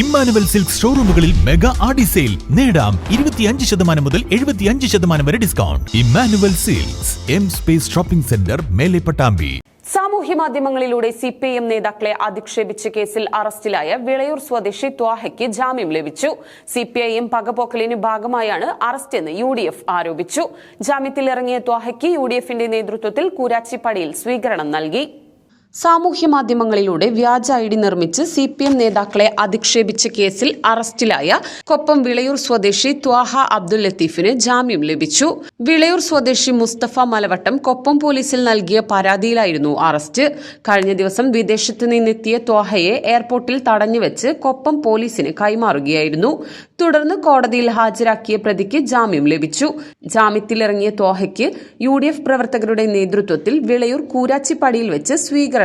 Emmanuel silk ഷോറൂമുകളിൽ mega Aadi sale. നേടാം ഇരുപത്തിയഞ്ച് ശതമാനം മുതൽ എഴുപത്തിയഞ്ച് ശതമാനം വരെ discount. Emmanuel silks M space shopping centre Mele Pattambi. സാമൂഹ്യ മാധ്യമങ്ങളിലൂടെ സി പി എം നേതാക്കളെ അധിക്ഷേപിച്ച കേസിൽ അറസ്റ്റിലായ വിളയൂർ സ്വദേശി ത്വാഹയ്ക്ക് ജാമ്യം ലഭിച്ചു. സി പി ഐ എം പകപോക്കലിന് ഭാഗമായാണ് അറസ്റ്റെന്ന് യു ഡി എഫ് ആരോപിച്ചു. ജാമ്യത്തിലിറങ്ങിയ ത്വാഹയ്ക്ക് യു ഡി എഫിന്റെ നേതൃത്വത്തിൽ കൂരാച്ചിപ്പടിയിൽ സ്വീകരണം നൽകി. സാമൂഹ്യ മാധ്യമങ്ങളിലൂടെ വ്യാജ ഐ ഡി നിർമ്മിച്ച് സി പി എം നേതാക്കളെ അധിക്ഷേപിച്ച കേസിൽ അറസ്റ്റിലായ കൊപ്പം വിളയൂർ സ്വദേശി ത്വാഹ അബ്ദുൽ ലത്തീഫിന് ജാമ്യം ലഭിച്ചു. വിളയൂർ സ്വദേശി മുസ്തഫ മലവട്ടം കൊപ്പം പോലീസിൽ നൽകിയ പരാതിയിലായിരുന്നു അറസ്റ്റ്. കഴിഞ്ഞ ദിവസം വിദേശത്ത് നിന്നെത്തിയ ത്വാഹയെ എയർപോർട്ടിൽ തടഞ്ഞുവെച്ച് കൊപ്പം പോലീസിന് കൈമാറുകയായിരുന്നു. തുടർന്ന് കോടതിയിൽ ഹാജരാക്കിയ പ്രതിക്ക് ജാമ്യം ലഭിച്ചു. ജാമ്യത്തിലിറങ്ങിയ ത്വാഹയ്ക്ക് യു ഡി എഫ് പ്രവർത്തകരുടെ നേതൃത്വത്തിൽ വിളയൂർ കൂരാച്ചിപ്പടിയിൽ വെച്ച് സ്വീകരണം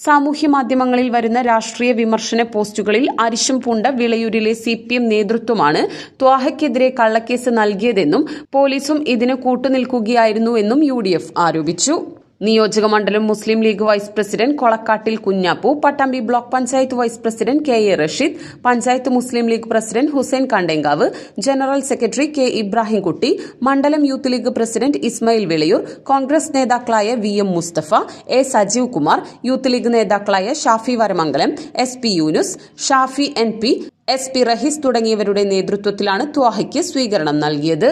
സാമൂഹ്യ മാധ്യമങ്ങളിൽ വരുന്ന രാഷ്ട്രീയ വിമർശന പോസ്റ്റുകളിൽ അരിശം പൂണ്ട വിളയൂരിലെ സി പി എം നേതൃത്വമാണ് ത്വാഹയ്ക്കെതിരെ കള്ളക്കേസ് നൽകിയതെന്നും പോലീസും ഇതിന് കൂട്ടുനിൽക്കുകയായിരുന്നുവെന്നും യു ഡി എഫ് ആരോപിച്ചു. നിയോജക മണ്ഡലം Muslim League vice president കൊളക്കാട്ടിൽ Kunhappu Pattambi block panchayat vice president K A Rasheed panchayat Muslim League president Hussain Kandenkavu general secretary K Ibrahimkutty മണ്ഡലം യൂത്ത് ലീഗ് പ്രസിഡന്റ് ഇസ്മയിൽ വിളയൂർ കോൺഗ്രസ് നേതാക്കളായ V M Musthafa A Sajeev Kumar youth League നേതാക്കളായ Shafi Varamangalam S P Yunus Shafi N P S P Rahees തുടങ്ങിയവരുടെ നേതൃത്വത്തിലാണ് ത്വാഹയ്ക്ക് സ്വീകരണം നൽകിയത്.